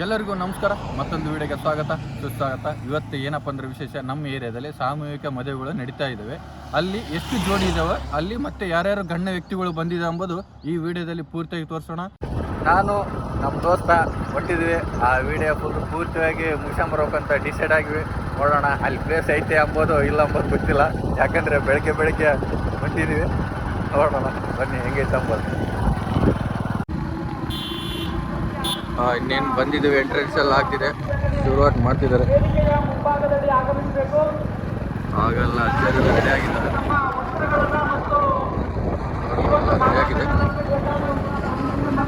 ಎಲ್ಲರಿಗೂ ನಮಸ್ಕಾರ. ಮತ್ತೊಂದು ವಿಡಿಯೋಗೆ ಸ್ವಾಗತ. ಸುಸ್ವಾಗತ. ಇವತ್ತು ಏನಪ್ಪ ಅಂದ್ರೆ ವಿಶೇಷ? ನಮ್ಮ ಏರಿಯಾದಲ್ಲಿ ಸಾಮೂಹಿಕ ಮದುವೆಗಳು ನಡೀತಾ ಇದ್ದಾವೆ ಅಲ್ಲಿ ಎಷ್ಟು ಜೋಡಿ ಇದಾವೆ? ಅಲ್ಲಿ ಮತ್ತೆ ಯಾರ್ಯಾರು ಗಣ್ಯ ವ್ಯಕ್ತಿಗಳು ಬಂದಿದೆ ಎಂಬುದು ಈ ವಿಡಿಯೋದಲ್ಲಿ ಪೂರ್ತಿಯಾಗಿ ತೋರಿಸೋಣ. ನಾನು ನಮ್ಮ ದೋಸ್ತ ಹೊಟ್ಟಿದ್ವಿ. ಆ ವಿಡಿಯೋ ಫುಲ್ ಪೂರ್ತಿಯಾಗಿ ಮುಗಿಸಂಬರೋಕಂತ ಡಿಸೈಡ್ ಆಗಿವಿ ನೋಡೋಣ, ಅಲ್ಲಿ ಪ್ಲೇಸ್ ಐತೆ ಅಂಬೋದು, ಇಲ್ಲ ಅಂಬೋದು ಗೊತ್ತಿಲ್ಲ. ಯಾಕಂದರೆ ಬೆಳಗ್ಗೆ ಬೆಳಗ್ಗೆ ಹೊಂಟಿದ್ದೀವಿ ನೋಡೋಣ. ಬನ್ನಿ, ಹೆಂಗೈತೆ ಎಂಬುದು ಇನ್ನೇನು ಬಂದಿದ್ದೀವಿ ಎಂಟ್ರೆನ್ಸ್ ಎಲ್ಲ ಆಗ್ತಿದೆ ಶುರುವಾತ್ ಮಾಡ್ತಿದ್ದಾರೆ. ಆಗಲ್ಲ ಅಜ್ಜರು ರೆಡಿ ಆಗಿದೆ.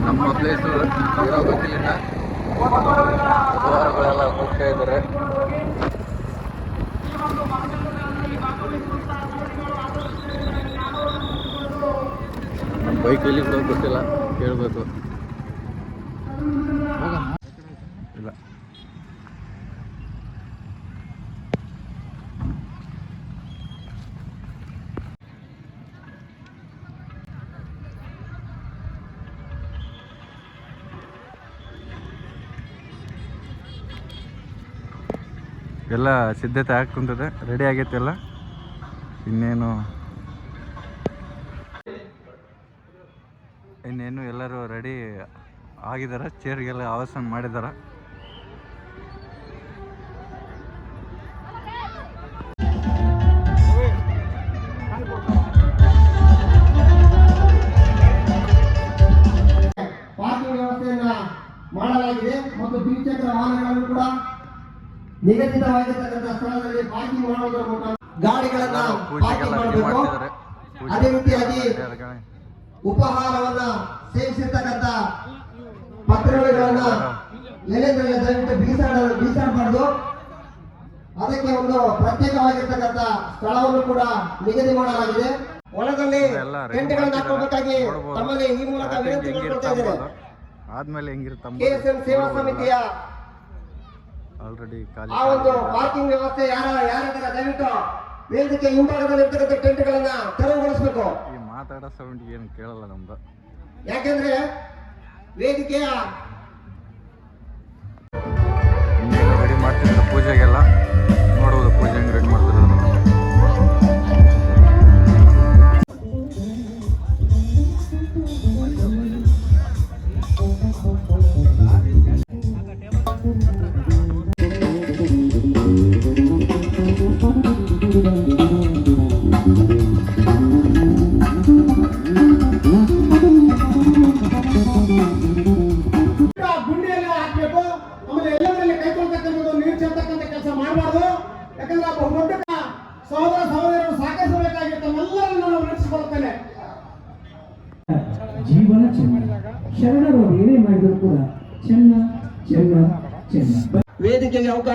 ನಮ್ಮ ಪ್ಲೇಸು ಇರೋ ಗೊತ್ತಿಲ್ಲ ದ್ವಾರಗಳೆಲ್ಲ ಹೋಗ್ತಾ ಇದ್ದಾರೆ. ನಮ್ಮ ಎಲ್ಲಿ ಕೂಡ ಗೊತ್ತಿಲ್ಲ ಕೇಳಬೇಕು ಇಲ್ಲ ಎಲ್ಲ ಸಿದ್ಧತೆ ಆಗ್ತದೆ ರೆಡಿ ಆಗೈತೆ ಎಲ್ಲ. ಇನ್ನೇನು? ಇನ್ನೇನು ಎಲ್ಲರೂ ರೆಡಿ ಆಗಿದ್ದಾರೆ ಚೇರ್ಗೆಲ್ಲ ಆವಾಸನ ಮಾಡಿದ್ದಾರೆ ಮಾಡಲಾಗಿದೆ ಮತ್ತು ದ್ವಿಚಕ್ರ ವಾಹನಗಳನ್ನು ಕೂಡ ನಿಗದಿತವಾಗಿರ್ತಕ್ಕಂಥ ಸ್ಥಳದಲ್ಲಿ ಪಾರ್ಕಿಂಗ್ ಮಾಡುವುದರ ಮುಖಾಂತರ ಗಾಡಿಗಳನ್ನ ಪಾರ್ಕಿಂಗ್ ಮಾಡಬೇಕು. ಅದೇ ರೀತಿಯಾಗಿ ಉಪಹಾರವನ್ನ ಸೇವಿಸಿರ್ತಕ್ಕಂಥ ಪತ್ರಿಕೆಗಳನ್ನ ಎಲೆಗಳಲ್ಲಿ ದಯವಿಟ್ಟು ಬೀಸಾಡ ಬೀಸಾಡಬಾರ್ದು. ಅದಕ್ಕೆ ಒಂದು ಪ್ರತ್ಯೇಕವಾಗಿರ್ತಕ್ಕಂಥ ಸ್ಥಳವನ್ನು ಕೂಡ ನಿಗದಿ ಮಾಡಲಾಗಿದೆ. ಒಳದಲ್ಲಿ ಟೆಂಟ್ಗಳನ್ನು ಹಾಕಬೇಕಾಗಿ. ತಮ್ಮಲ್ಲಿ ಈ ಮೂಲಕ ವಿನಂತಿ ಮಾಡ್ಕೊಳ್ತಾ ಇದ್ದೇನೆ. ಆದ್ಮೇಲೆ ಹೆಂಗಿರುತ್ತೆ ಸೇವಾ ಸಮಿತಿಯ ಆಲ್ರೆಡಿ ಆ ಒಂದು ಪಾರ್ಕಿಂಗ್ ವ್ಯವಸ್ಥೆ ಯಾರ ಯಾರಿದ್ದಾರೆ? ದಯವಿಟ್ಟು ವೇದಿಕೆ ಹಿಂಭಾಗದಲ್ಲಿ ಟೆಂಟ್ ಟೆಂಟ್ಗಳನ್ನ ತೆರವುಗೊಳಿಸಬೇಕು ಈ ಮಾತಾಡೋ ಸೌಂಡ್ ಏನು ಕೇಳಲ್ಲ ನಮ್ದು. ಯಾಕೆಂದ್ರೆ ವೇದಿಕೆಯ ರೆಡಿ ಮಾಡ್ತಿದ್ದಾರೆ ಪೂಜೆಗೆಲ್ಲ?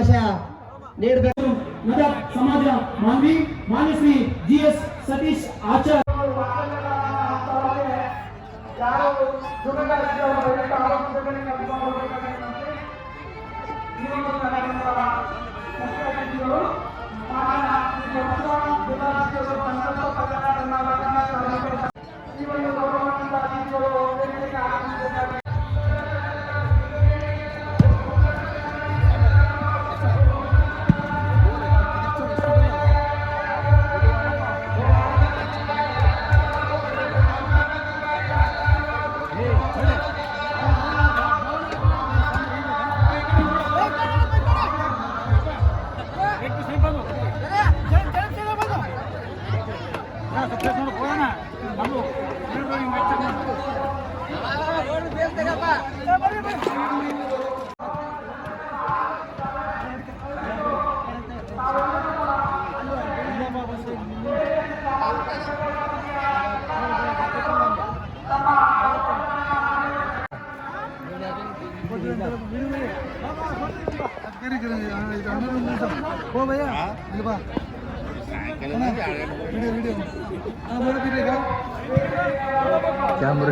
ಅವಕಾಶ ನೀಡಬೇಕು ನರ ಸಮಾಜ ಮಾನ್ವಿ Manyashree G S Satish Acharya camera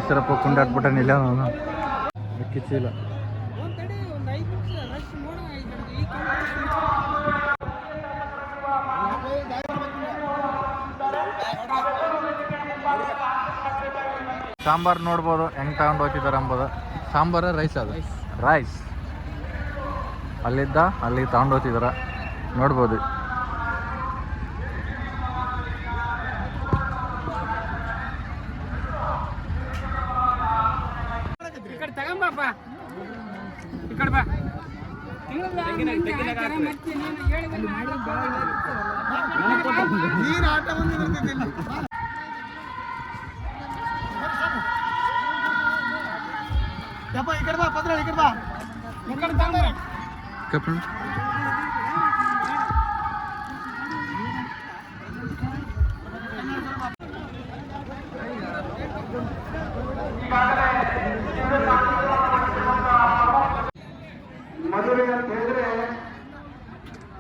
ಸರಪ್ಪ ಕುಂಡಾಟ್ಬಿಟ್ಟಾನ ಇಲ್ಲ ನಾನು ಕಿಚ್ಚಿಲ್ಲ ಸಾಂಬಾರು ನೋಡ್ಬೋದು ಹೆಂಗ್ ತಗೊಂಡು ಹೋಗ್ತಿದ್ದಾರೆ ಅಂಬೋದು. ಸಾಂಬಾರು ರೈಸ್ ಅದು. ರೈಸ್ ಅಲ್ಲಿದ್ದ ಅಲ್ಲಿ ತಗೊಂಡು ತಗೊಂಡೋಗ್ತಿದಾರ ನೋಡ್ಬೋದು. ನೀನು ಆಟ ಬಂದು ಬರ್ತಿದ್ದಿಲ್ಲ ಕಡೆ ತಗೊಂಬ ಕಪ್ಪಣ ಮದುವೆ ಅಂತ ಹೇಳಿದ್ರೆ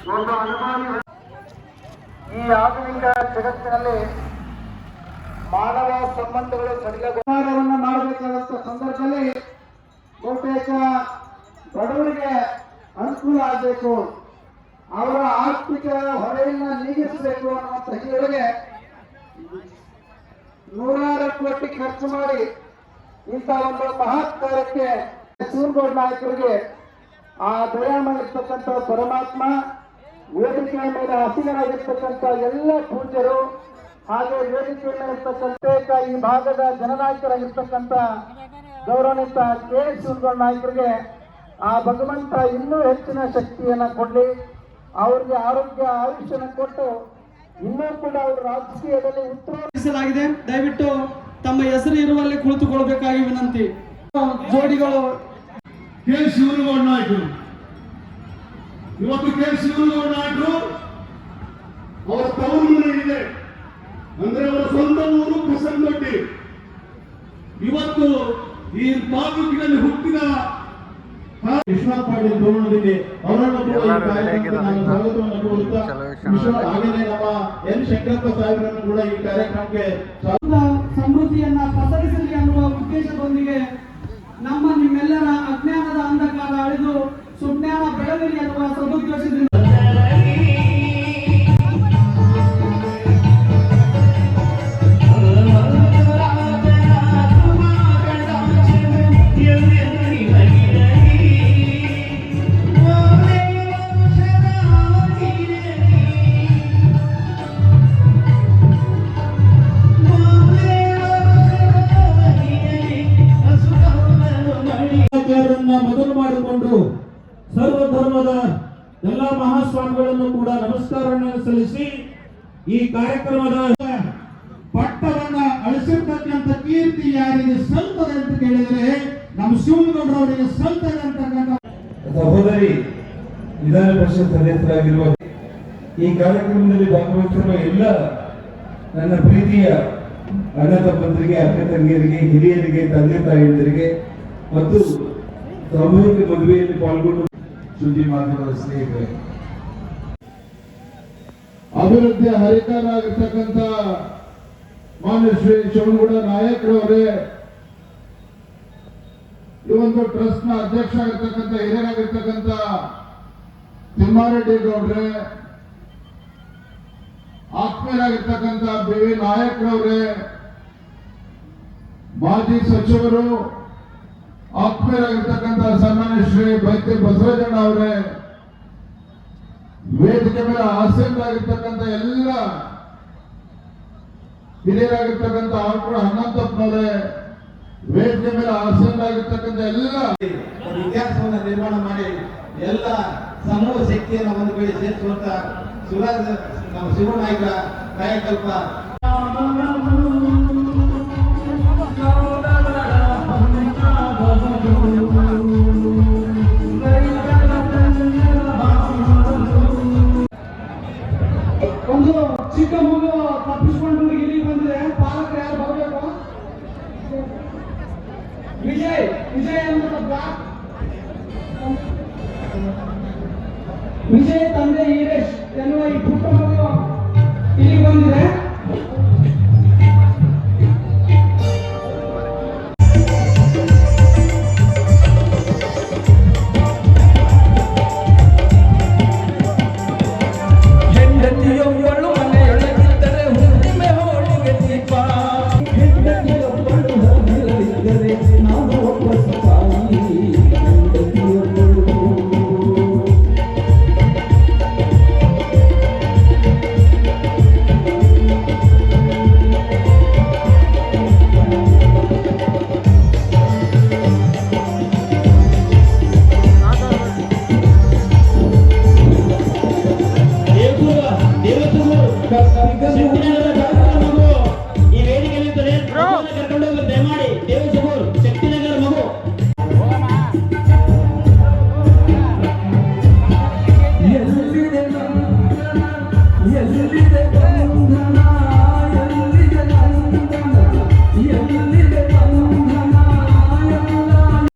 ಒಂದು ಅನುಮಾನಿ ಈ ಆಧುನಿಕ ಜಗತ್ತಿನಲ್ಲಿ ಮಾನವ ಸಂಬಂಧಗಳು ಸಡಿಲವನ್ನು ಬಹುತೇಕ ಬಡವರಿಗೆ ಅನುಕೂಲ ಆಗಬೇಕು. ಅವರ ಆರ್ಥಿಕ ಹೊರೆಯನ್ನ ನೀಗಿಸಬೇಕು ಅನ್ನುವಂತ ಹಿನ್ನೆಲೆಗೆ ನೂರಾರು ಕೋಟಿ ಖರ್ಚು ಮಾಡಿ ಇಂತಹ ಒಂದು ಮಹತ್ ಕಾರ್ಯಕ್ಕೆ ನಾಯಕರಿಗೆ ಆ ದಯಾಮಯ ಇರ್ತಕ್ಕಂಥ ಪರಮಾತ್ಮ, ವೇದಿಕೆಯ ಮೇಲೆ ಹಸಿರಾಗಿರ್ತಕ್ಕಂಥ ಎಲ್ಲ ಪೂಜ್ಯರು, ಹಾಗೆ ವೇದಿಕೆಯ ಮೇಲೆ ಇರ್ತಕ್ಕಂಥ ಈ ಭಾಗದ ಜನನಾಯಕರಾಗಿರ್ತಕ್ಕಂಥ ಗೌರವಾನ್ವಿತ ಕೆ ಎಸ್ ಸೂರ್ಗೋಡ್ ನಾಯಕರಿಗೆ ಆ ಭಗವಂತ ಇನ್ನೂ ಹೆಚ್ಚಿನ ಶಕ್ತಿಯನ್ನ ಕೊಡ್ಲಿ. ಅವ್ರಿಗೆ ಆರೋಗ್ಯ, ಆಯುಷ್ಯನ ಕೊಟ್ಟು ಇನ್ನೂ ಕೂಡ ಅವರು ರಾಜಕೀಯದಲ್ಲಿ ಉತ್ತರಿಸಲಾಗಿದೆ ದಯವಿಟ್ಟು ತಮ್ಮ ಹೆಸರು ಇರುವಲ್ಲಿ ಕುಳಿತುಕೊಳ್ಬೇಕಾಗಿ ವಿನಂತಿ. ಜೋಡಿಗಳು. ಕೆ ಶಿವನಗೌಡ ನಾಯಕರು. ಇವತ್ತು ಕೆ ಶಿವನಗೌಡ ನಾಯಕರು ಅವರ ತವರು ಇದೆ ಅಂದ್ರೆ ಅವರ ಸ್ವಂತ ಊರು ಇವತ್ತು ಈ ತಾಲೂಕಿನಲ್ಲಿ ಹುಟ್ಟಿದ ವಿಶ್ವನಾಥ್ ಪಾಟೀಲ್ ತೋರಣದಲ್ಲಿ ಅವರನ್ನು ಕೂಡ ಈ ಕಾರ್ಯಕ್ರಮಕ್ಕೆ ನಾನು ಸ್ವಾಗತವನ್ನು ಕೋರುತ್ತಾ ವಿಶ್ವ- ಹಾಗೆಯೇ ನಮ್ಮ ಎನ್ ಶಂಕರಪ್ಪ ಸಾಹೇಬರನ್ನು ಕೂಡ ಈ ಕಾರ್ಯಕ್ರಮಕ್ಕೆ ಸಮೃದ್ಧಿಯನ್ನ ಪಸರಿಸಲಿ ಅನ್ನುವ ಉದ್ದೇಶದೊಂದಿಗೆ ನಮ್ಮ ನಿಮ್ಮೆಲ್ಲರ ಅಜ್ಞಾನದ ಅಂಧಕಾರ ಅಳಿದು ಸುಜ್ಞಾನ ಬೆಳಗಲಿ ಅನ್ನುವ ಸದುದ್ದೇಶದಿಂದ ಮಾಡಿಕೊಂಡು ಸರ್ವ ಧರ್ಮದ ಎಲ್ಲ ಮಹಾಸ್ವಾಮಿಗಳನ್ನು ಕೂಡ ನಮಸ್ಕಾರವನ್ನು ಸಲ್ಲಿಸಿ ಈ ಕಾರ್ಯಕ್ರಮದ ಪಟ್ಟವನ್ನ ಅಳಿಸಿರ್ತಕ್ಕಂಥ ಕೀರ್ತಿ ಯಾರಿಗೆ ಸಂತದ ಅಂತ ಕೇಳಿದರೆ ನಮ್ಮ ಶಿವನಗೌಡರವರಿಗೆ ಸಂತದ ಅಂತಕ್ಕಂಥ ಸಹೋದರಿ ವಿಧಾನ ಪರಿಷತ್ ಸದಸ್ಯರಾಗಿರುವ ಈ ಕಾರ್ಯಕ್ರಮದಲ್ಲಿ ಭಾಗವಹಿಸಿರುವ ಎಲ್ಲ ನನ್ನ ಪ್ರೀತಿಯ ಅಣ್ಣ ತಮ್ಮಂದರಿಗೆ ಅಕ್ಕ ತಂಗಿಯರಿಗೆ ಹಿರಿಯರಿಗೆ, ತಂದೆ ತಾಯಿಯಂದರಿಗೆ ಮತ್ತು ಸಾಮೂಹಿಕ ಮದುವೆಯಲ್ಲಿ ಪಾಲ್ಗೊಂಡು ಸುದ್ದಿ ಮಾಧ್ಯಮದ ಸ್ನೇಹಿತರೆ. ಅಭಿವೃದ್ಧಿಯ ಹರಿಕಾರರಾಗಿರ್ತಕ್ಕಂಥ ಮಾನ್ಯ ಶ್ರೀ ಶಿವನಗೌಡ ನಾಯಕರವರೇ ಈ ಒಂದು ಟ್ರಸ್ಟ್ನ ಅಧ್ಯಕ್ಷ ಆಗಿರ್ತಕ್ಕಂಥ ಹಿರಿಯರಾಗಿರ್ತಕ್ಕಂಥ ತಿಮ್ಮಾರೆಡ್ಡಿ ಗೌಡ್ರೆ, ಆತ್ಮೀಯರಾಗಿರ್ತಕ್ಕಂಥ ಬಿ ವಿ ನಾಯಕರವರೇ ಮಾಜಿ ಸಚಿವರು ಆತ್ಮೀಯರಾಗಿರ್ತಕ್ಕಂಥ ಸನ್ಮಾನ್ಯ ಶ್ರೀ ಬೈತಿ ಬಸವರಾಜಣ್ಣ ಅವರೇ, ವೇದಿಕೆ ಮೇಲೆ ಆಸೀನರಾಗಿರ್ತಕ್ಕಂಥ ಎಲ್ಲ ಹಿರಿಯರಾಗಿರ್ತಕ್ಕಂಥ ಅವ್ರು ಕೂಡ ಹನ್ನೊಂದಪ್ಪನವರೇ ವೇದಿಕೆ ಮೇಲೆ ಆಸೀನರಾಗಿರ್ತಕ್ಕಂಥ ಎಲ್ಲ ಇತಿಹಾಸವನ್ನು ನಿರ್ಮಾಣ ಮಾಡಿ, ಎಲ್ಲ ಸಮೂಹ ಶಕ್ತಿಯನ್ನು ಒಂದು ಕಡೆ ಸೇರಿಸುವಂತ ಸುರಾಜ್, ನಮ್ಮ ಶಿವನಾಯಕ ಕಾಯಕಲ್ಪ ಒಂದು ಚಿಕ್ಕ ಮಗು ತಪ್ಪಿಸ್ಕೊಂಡು ಇಲ್ಲಿಗೆ ಬಂದಿದೆ ಪಾಲಕರು ಯಾರು ಬರಬೇಕು? ವಿಜಯ್ ವಿಜಯ್ ಅಂತ ಬ್ಲಾಕ್